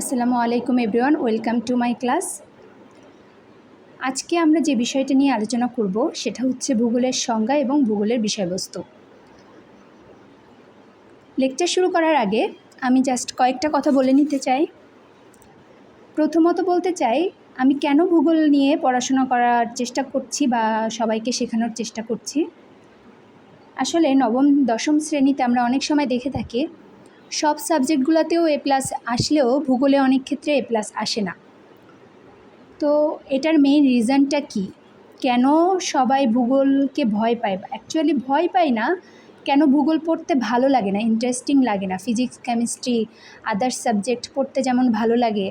আসসালামু আলাইকুম everyone, welcome to my class. আজকে আমরা যে বিষয়টা নিয়ে আলোচনা করব, সেটা হচ্ছে ভূগোলের সংজ্ঞা এবং ভূগোলের বিষয়বস্তু। লেকচার শুরু করার আগে আমি জাস্ট কয়েকটা কথা বলে নিতে চাই। প্রথমত বলতে চাই, আমি কেন ভূগোল নিয়ে পড়াশোনা করার চেষ্টা করছি বা সবাইকে শেখানোর চেষ্টা করছি? আসলে নবম, দশম শ্রেণীতে আমরা অনেক সময় দেখে থাকি সব সাবজেক্টগুলোতেও এ প্লাস আসলেও ভূগোলে অনেক ক্ষেত্রে এ প্লাস আসে না। তো এটার মেইন রিজনটা কি? কেন সবাই ভূগোলকে ভয় পায়? অ্যাকচুয়ালি ভয় পায় না, কেন ভূগোল পড়তে ভালো লাগে না ইন্টারেস্টিং লাগে না? ফিজিক্স কেমিস্ট্রি আদার্স সাবজেক্ট পড়তে যেমন ভালো লাগে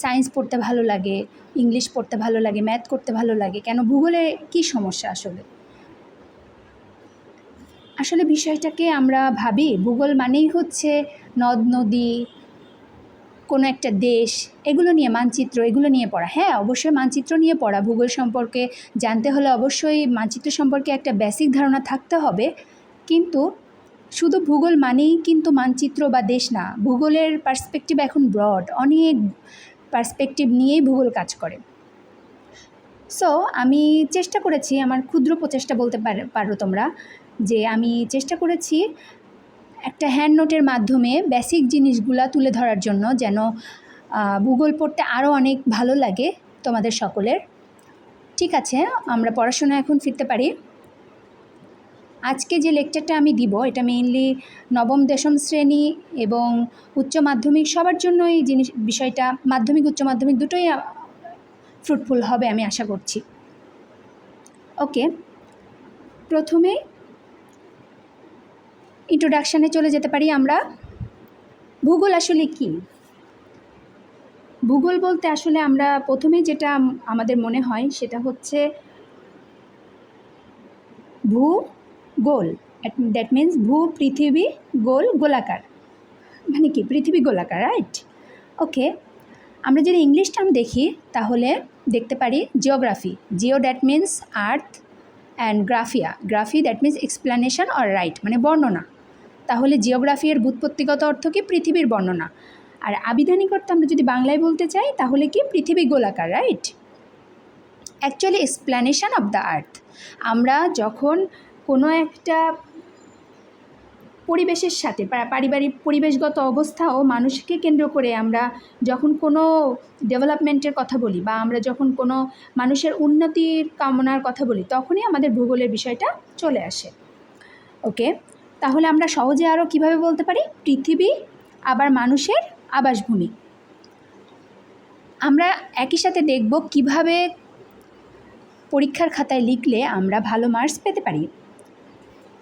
সায়েন্স পড়তে ভালো লাগে ইংলিশ পড়তে ভালো লাগে ম্যাথ করতে ভালো লাগে, কেন ভূগোলে কী সমস্যা আসলে? আসলে বিষয়টাকে আমরা ভাবি, ভূগোল মানেই হচ্ছে নদ, নদী, কোনো একটা দেশ, এগুলো নিয়ে মানচিত্র, এগুলো নিয়ে পড়া। হ্যাঁ অবশ্যই মানচিত্র নিয়ে পড়া। ভূগোল সম্পর্কে জানতে হলে অবশ্যই মানচিত্র সম্পর্কে একটা বেসিক ধারণা থাকতে হবে। কিন্তু শুধু ভূগোল মানেই কিন্তু মানচিত্র বা দেশ না, ভূগোলের পার্সপেক্টিভ এখন ব্রড অনেক পার্সপেক্টিভ নিয়েই ভূগোল কাজ করে। সো আমি চেষ্টা করেছি, আমার ক্ষুদ্র প্রচেষ্টা বলতে পারো তোমরা। যে আমি চেষ্টা করেছি একটা হ্যান্ড নোটের মাধ্যমে বেসিক জিনিসগুলা তুলে ধরার জন্য যেন ভূগোল পড়তে আরও অনেক ভালো লাগে তোমাদের সকলের। ঠিক আছে, আমরা পড়াশোনা এখন ফিরতে পারি। আজকে যে লেকচারটা আমি দিব, এটা মেইনলি নবম, দশম শ্রেণি এবং উচ্চ মাধ্যমিক সবার জন্য এই জিনিস, বিষয়টা মাধ্যমিক, উচ্চ মাধ্যমিক দুটোই ফ্রুটফুল হবে আমি আশা করছি। ওকে প্রথমে ইন্ট্রোডাকশানে চলে যেতে পারি আমরা। ভূগোল আসলে কি? ভূগোল বলতে আসলে আমরা প্রথমেই যেটা আমাদের মনে হয় সেটা হচ্ছে ভূ গোল দ্যাট মিন্স ভূ, পৃথিবী, গোল, গোলাকার। মানে কি? পৃথিবী, গোলাকার রাইট ওকে আমরা যদি ইংলিশ টার্ম দেখি, তাহলে দেখতে পারি geography geo that means earth and গ্রাফিয়া graphy that means explanation or right মানে বর্ণনা। তাহলে জিওগ্রাফি এর বুৎপত্তিগত অর্থ কি? পৃথিবীর বর্ণনা। আর আবিধানিক অর্থ আমরা যদি বাংলায় বলতে চাই, তাহলে কি? পৃথিবী গোলাকার right actually explanation of the earth আমরা যখন কোনো একটা পরিবেশের সাথে পারিবারিক পরিবেশগত অবস্থা ও মানুষকে কেন্দ্র করে আমরা যখন কোনো ডেভেলপমেন্টের কথা বলি বা আমরা যখন কোনো মানুষের উন্নতির কামনার কথা বলি, তখনই আমাদের ভূগোলের বিষয়টা চলে আসে। ওকে তাহলে আমরা সহজে আরও কীভাবে বলতে পারি? পৃথিবী, আবার মানুষের আবাসভূমি। আমরা একই সাথে দেখব কীভাবে পরীক্ষার খাতায় লিখলে আমরা ভালো মার্কস পেতে পারি।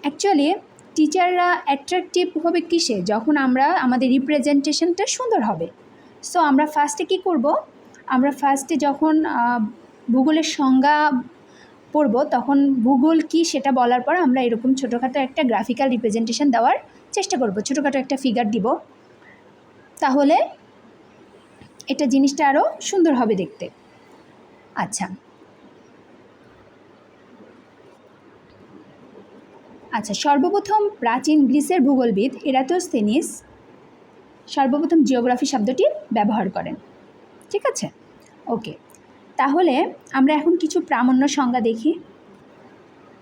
অ্যাকচুয়ালি টিচাররা অ্যাট্রাকটিভ হবে কিসে? যখন আমরা, আমাদের রিপ্রেজেন্টেশনটা সুন্দর হবে। সো আমরা ফার্স্টে কি করব? আমরা ফার্স্টে যখন ভূগোলের সংজ্ঞা পড়ব, তখন ভূগোল কি সেটা বলার পর আমরা এরকম ছোটোখাটো একটা গ্রাফিক্যাল রিপ্রেজেন্টেশন দেওয়ার চেষ্টা করব। ছোটোখাটো একটা ফিগার দিব। তাহলে এটা জিনিসটা আরও সুন্দর হবে দেখতে। আচ্ছা। আচ্ছা সর্বপ্রথম প্রাচীন গ্রিসের ভূগোলবিদ এরাতোস্থেনিস সর্বপ্রথম জিওগ্রাফি শব্দটি ব্যবহার করেন। ঠিক আছে? ওকে। তাহলে আমরা এখন কিছু প্রামাণ্য সংজ্ঞা দেখি।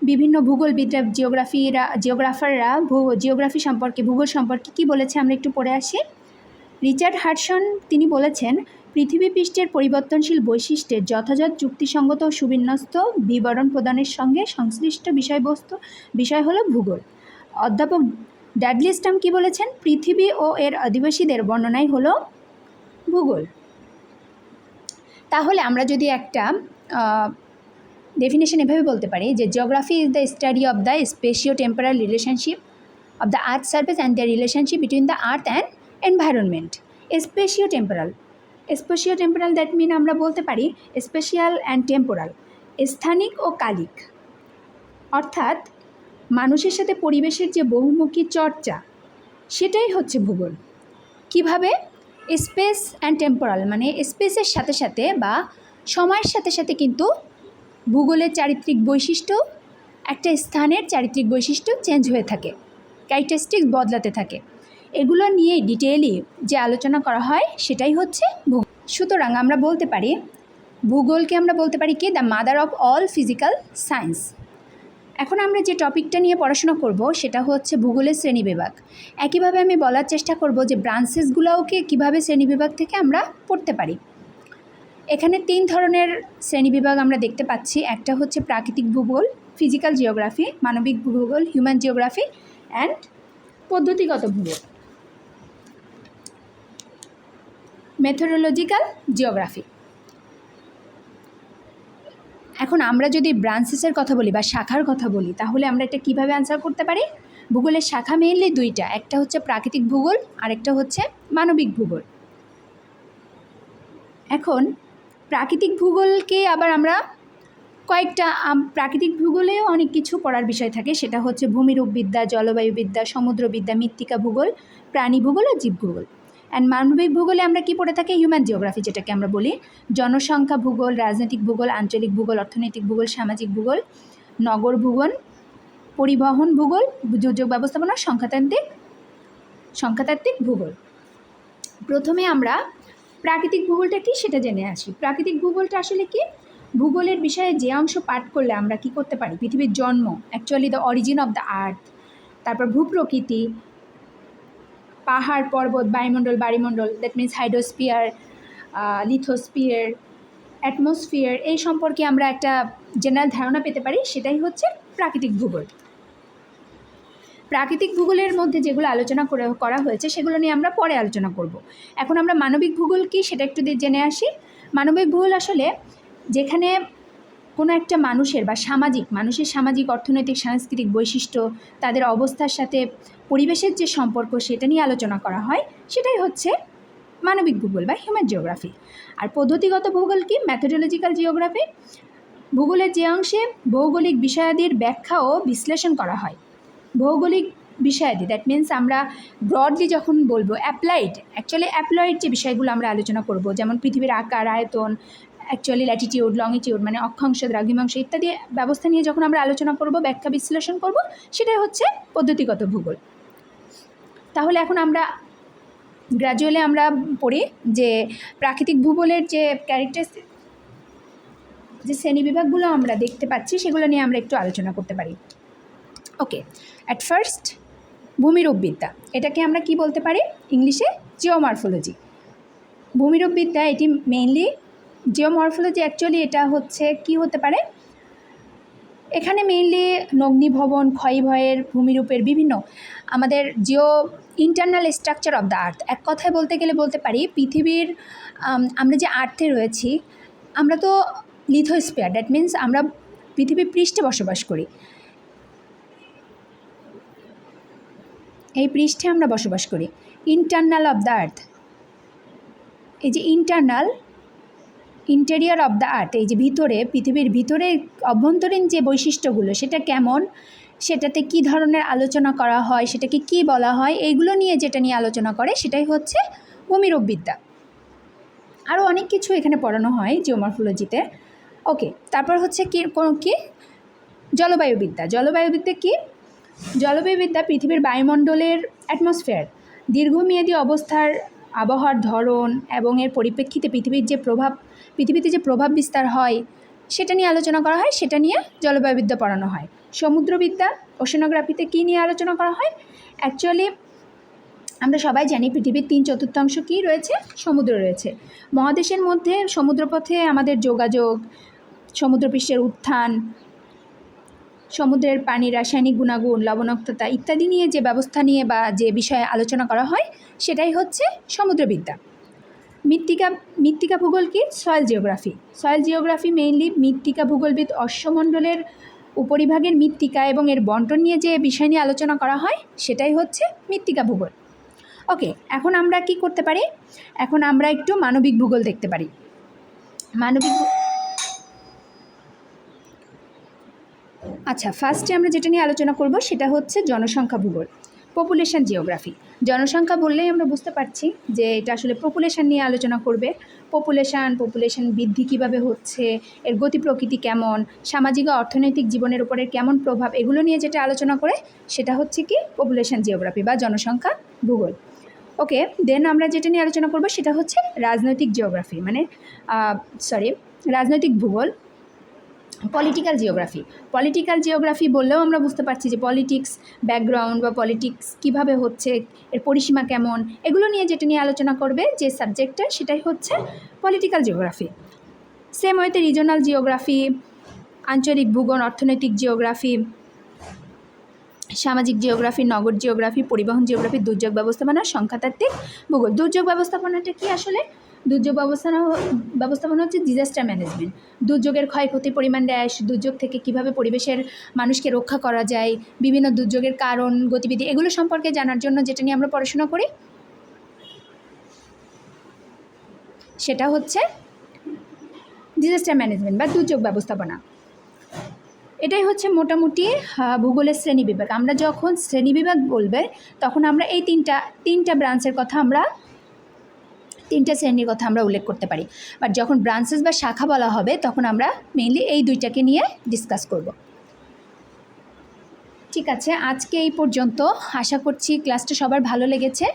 বিভিন্ন ভূগোলবিদরা, জিওগ্রাফিরা, জিওগ্রাফাররা ভূ, জিওগ্রাফি সম্পর্কে, ভূগোল সম্পর্কে কি বলেছে আমরা একটু পড়ে আসি। রিচার্ড হার্টসন তিনি বলেছেন, পৃথিবী পৃষ্ঠের পরিবর্তনশীল বৈশিষ্ট্যের যথাযথ যুক্তিসঙ্গত ও সুবিন্যস্ত বিবরণ প্রদানের সঙ্গে সংশ্লিষ্ট বিষয়বস্তু, বিষয় হলো ভূগোল। অধ্যাপক ড্যাডলি স্টাম কী বলেছেন? পৃথিবী ও এর অধিবাসীদের বর্ণনাই হলো ভূগোল। তাহলে আমরা যদি একটা ডেফিনেশন এভাবে বলতে পারি যে geography is the study of the spatio temporal relationship of the earth surface and the relationship between the earth and environment spatio temporal spatio temporal that mean আমরা বলতে পারি স্পেশিয়াল অ্যান্ড টেম্পোরাল স্থানিক ও কালিক। অর্থাৎ মানুষের সাথে পরিবেশের যে বহুমুখী চর্চা, সেটাই হচ্ছে ভূগোল। কীভাবে? স্পেস অ্যান্ড টেম্পোরাল মানে স্পেসের সাথে সাথে বা সময়ের সাথে সাথে কিন্তু ভূগোলের চারিত্রিক বৈশিষ্ট্য, একটা স্থানের চারিত্রিক বৈশিষ্ট্য চেঞ্জ হয়ে থাকে ক্যারেক্টারিস্টিক্স বদলাতে থাকে। এগুলো নিয়ে ডিটেইলি যে আলোচনা করা হয় সেটাই হচ্ছে ভূগোল। সুতরাং আমরা বলতে পারি, ভূগোলকে আমরা বলতে পারি কি the mother of all physical science এখন আমরা যে টপিকটা নিয়ে পড়াশোনা করব, সেটা হচ্ছে ভূগোলের শ্রেণীবিভাগ একইভাবে আমি বলার চেষ্টা করব যে ব্রাঞ্চেসগুলোকে কীভাবে শ্রেণীবিভাগ থেকে আমরা পড়তে পারি। এখানে তিন ধরনের শ্রেণীবিভাগ আমরা দেখতে পাচ্ছি। একটা হচ্ছে প্রাকৃতিক ভূগোল, ফিজিক্যাল জিওগ্রাফি, মানবিক ভূগোল, হিউম্যান জিওগ্রাফি অ্যান্ড পদ্ধতিগত ভূগোল। Methodological geography. এখন আমরা যদি ব্রাঞ্চেসের কথা বলি বা শাখার কথা বলি, তাহলে আমরা এটা কীভাবে আনসার করতে পারি? ভূগোলের শাখা মেইনলি দুইটা, একটা হচ্ছে প্রাকৃতিক ভূগোল, আরেকটা হচ্ছে মানবিক ভূগোল। এখন প্রাকৃতিক ভূগোলকে আবার আমরা কয়েকটা প্রাকৃতিক ভূগোলেও অনেক কিছু পড়ার বিষয় থাকে, সেটা হচ্ছে ভূমিরূপবিদ্যা জলবায়ুবিদ্যা, সমুদ্রবিদ্যা, মৃত্তিকা ভূগোল, প্রাণী ভূগোল আর জীব ভূগোল। অ্যান্ড মানবিক ভূগোলে আমরা কি পড়ে থাকি? হিউম্যান জিওগ্রাফি যেটাকে আমরা বলি। জনসংখ্যা ভূগোল, রাজনৈতিক ভূগোল, আঞ্চলিক ভূগোল, অর্থনৈতিক ভূগোল, সামাজিক ভূগোল, নগর ভূগোল, পরিবহন ভূগোল দুর্যোগ ব্যবস্থাপনা সংখ্যাতান্ত্রিক সংখ্যাতাত্ত্বিক ভূগোল। প্রথমে আমরা প্রাকৃতিক ভূগোলটা কি সেটা জেনে আসি। প্রাকৃতিক ভূগোলটা আসলে কি? ভূগোলের বিষয়ে যে অংশ পাঠ করলে আমরা কি করতে পারি? পৃথিবীর জন্ম actually the origin of the earth তারপর ভূপ্রকৃতি পাহাড়, পর্বত, বায়ুমণ্ডল বায়ুমণ্ডল that means hydrosphere lithosphere atmosphere এই সম্পর্কে আমরা একটা জেনারেল ধারণা পেতে পারি, সেটাই হচ্ছে প্রাকৃতিক ভূগোল। প্রাকৃতিক ভূগোলের মধ্যে যেগুলো আলোচনা করে, করা হয়েছে, সেগুলো নিয়ে আমরা পরে আলোচনা করব। এখন আমরা মানবিক ভূগোল কি, সেটা একটু জেনে আসি। মানবিক ভূগোল আসলে যেখানে কোনো একটা মানুষের বা সামাজিক, মানুষের সামাজিক, অর্থনৈতিক, সাংস্কৃতিক বৈশিষ্ট্য, তাদের অবস্থার সাথে পরিবেশের যে সম্পর্ক সেটা নিয়ে আলোচনা করা হয়, সেটাই হচ্ছে মানবিক ভূগোল বা হিউম্যান জিওগ্রাফি আর পদ্ধতিগত ভূগোল কি? ম্যাথোডোলজিক্যাল জিওগ্রাফি ভূগোলের যে অংশে ভৌগোলিক বিষয়াদির ব্যাখ্যা ও বিশ্লেষণ করা হয়। ভৌগোলিক বিষয়াদি দ্যাট মিন্স আমরা ব্রডলি যখন বলব অ্যাপ্লাইড অ্যাকচুয়ালি অ্যাপ্লয়েড যে বিষয়গুলো আমরা আলোচনা করব, যেমন পৃথিবীর আকার, আয়তন অ্যাকচুয়ালি ল্যাটিটিউড লংিটিউড মানে অক্ষাংশ, দ্রাঘিমাংশ ইত্যাদি ব্যবস্থা নিয়ে যখন আমরা আলোচনা করব, ব্যাখ্যা বিশ্লেষণ করব, সেটাই হচ্ছে পদ্ধতিগত ভূগোল। তাহলে এখন আমরা গ্র্যাজুয়ালি আমরা পড়ি যে প্রাকৃতিক ভূগোলের যে ক্যারেক্টার যে শ্রেণীবিভাগগুলো আমরা দেখতে পাচ্ছি, সেগুলো নিয়ে আমরা একটু আলোচনা করতে পারি। ওকে অ্যাট ফার্স্ট ভূমিরূপবিদ্যা। এটাকে আমরা কি বলতে পারি? ইংলিশে জিওমরফোলজি ভূমিরূপবিদ্যা এটি মেইনলি জিওমরফোলজি অ্যাকচুয়ালি এটা হচ্ছে কি হতে পারে? এখানে মেইনলি নগ্নিভবন, ক্ষয়ভয়ের, ভূমিরূপের বিভিন্ন আমাদের geo internal structure of the earth এক কথায় বলতে গেলে বলতে পারি পৃথিবীর আমরা যে আর্থে রয়েছি, আমরা তো লিথোস্পিয়ার দ্যাট মিন্স আমরা পৃথিবীর পৃষ্ঠে বসবাস করি। এই পৃষ্ঠে আমরা বসবাস করি। ইন্টারনাল অফ দ্য আর্থ এই যে internal interior of the earth এই যে ভিতরে, পৃথিবীর ভিতরে অভ্যন্তরীণ যে বৈশিষ্ট্যগুলো, সেটা কেমন? সেটাতে কি ধরনের আলোচনা করা হয়? সেটাকে কি বলা হয়? এইগুলো নিয়ে যেটা নিয়ে আলোচনা করে, সেটাই হচ্ছে ভূমিরূপবিদ্যা। আরও অনেক কিছু এখানে পড়ানো হয় জিওমরফোলজিতে ওকে তারপর হচ্ছে কি, কোনো কি? জলবায়ুবিদ্যা। জলবায়ুবিদ্যা কি? জলবায়ুবিদ্যা পৃথিবীর বায়ুমণ্ডলের অ্যাটমসফিয়ার দীর্ঘমেয়াদী অবস্থার আবহাওয়ার ধরন এবং এর পরিপ্রেক্ষিতে পৃথিবীর যে প্রভাব পৃথিবীতে যে প্রভাব বিস্তার হয়, সেটা নিয়ে আলোচনা করা হয়, সেটা নিয়ে জলবায়ুবিদ্যা পড়ানো হয়। সমুদ্রবিদ্যা, ওশনোগ্রাফিতে কী নিয়ে আলোচনা করা হয়? অ্যাকচুয়ালি আমরা সবাই জানি পৃথিবীর তিন চতুর্থাংশ কী রয়েছে? সমুদ্র রয়েছে। মহাদেশের মধ্যে সমুদ্রপথে আমাদের যোগাযোগ, সমুদ্রপৃষ্ঠের উত্থান, সমুদ্রের পানি, রাসায়নিক গুণাগুণ, লবণাক্ততা ইত্যাদি নিয়ে যে ব্যবস্থা নিয়ে বা যে বিষয়ে আলোচনা করা হয়, সেটাই হচ্ছে সমুদ্রবিদ্যা। মৃত্তিকা মৃত্তিকা ভূগোল কি? Soil geography soil geography mainly মৃত্তিকা ভূগোলবিদ অশ্বমণ্ডলের উপরিভাগের মৃত্তিকা এবং এর বন্টন নিয়ে যে বিষয় নিয়ে আলোচনা করা হয়, সেটাই হচ্ছে মৃত্তিকা ভূগোল। ওকে এখন আমরা কি করতে পারি? এখন আমরা একটু মানবিক ভূগোল দেখতে পারি। মানবিক আচ্ছা ফার্স্টে আমরা যেটা নিয়ে আলোচনা করব, সেটা হচ্ছে জনসংখ্যা ভূগোল। পপুলেশন জিওগ্রাফি জনসংখ্যা বললেই আমরা বুঝতে পারছি যে এটা আসলে পপুলেশন নিয়ে আলোচনা করবে। পপুলেশন পপুলেশন বৃদ্ধি কীভাবে হচ্ছে, এর গতি প্রকৃতি কেমন, সামাজিক অর্থনৈতিক জীবনের উপরে কেমন প্রভাব, এগুলো নিয়ে যেটা আলোচনা করে সেটা হচ্ছে কি পপুলেশন জিওগ্রাফি বা জনসংখ্যা ভূগোল। ওকে দেন আমরা যেটা নিয়ে আলোচনা করব সেটা হচ্ছে রাজনৈতিক জিওগ্রাফি মানে সরি রাজনৈতিক ভূগোল। পলিটিক্যাল জিওগ্রাফি পলিটিক্যাল জিওগ্রাফি বললেও আমরা বুঝতে পারছি যে পলিটিক্স ব্যাকগ্রাউন্ড বা পলিটিক্স কীভাবে হচ্ছে, এর পরিসীমা কেমন, এগুলো নিয়ে যেটা নিয়ে আলোচনা করবে যে সাবজেক্টটা সেটাই হচ্ছে পলিটিক্যাল জিওগ্রাফি সেম ওয়েতে রিজনাল জিওগ্রাফি আঞ্চলিক ভূগোল, অর্থনৈতিক জিওগ্রাফি সামাজিক জিওগ্রাফি নগর জিওগ্রাফি পরিবহন জিওগ্রাফি দুর্যোগ ব্যবস্থাপনা সংখ্যাতাত্ত্বিক ভূগোল। দুর্যোগ ব্যবস্থাপনাটা কি আসলে? দুর্যোগ ব্যবস্থাপনা ব্যবস্থাপনা হচ্ছে ডিজাস্টার ম্যানেজমেন্ট দুর্যোগের ক্ষয়ক্ষতি পরিমাণ ড্যাশ দুর্যোগ থেকে কীভাবে পরিবেশের মানুষকে রক্ষা করা যায়, বিভিন্ন দুর্যোগের কারণ, গতিবিধি, এগুলো সম্পর্কে জানার জন্য যেটা নিয়ে আমরা পড়াশোনা করি, সেটা হচ্ছে ডিজাস্টার ম্যানেজমেন্ট বা দুর্যোগ ব্যবস্থাপনা। এটাই হচ্ছে মোটামুটি ভূগোলের শ্রেণীবিভাগ আমরা যখন শ্রেণীবিভাগ বলবে, তখন আমরা এই তিনটা তিনটা ব্রাঞ্চের কথা আমরা তিনটা শ্রেণির কথা আমরা উল্লেখ করতে পারি। বাট যখন ব্রাঞ্চেস বা শাখা বলা হবে, তখন আমরা মেইনলি এই দুইটাকে নিয়ে ডিসকাস করব। ঠিক আছে, আজকে এই পর্যন্ত। আশা করছি ক্লাসটা সবার ভালো লেগেছে।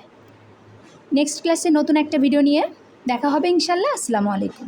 নেক্সট ক্লাসে নতুন একটা ভিডিও নিয়ে দেখা হবে ইনশাল্লাহ। আসসালামু আলাইকুম।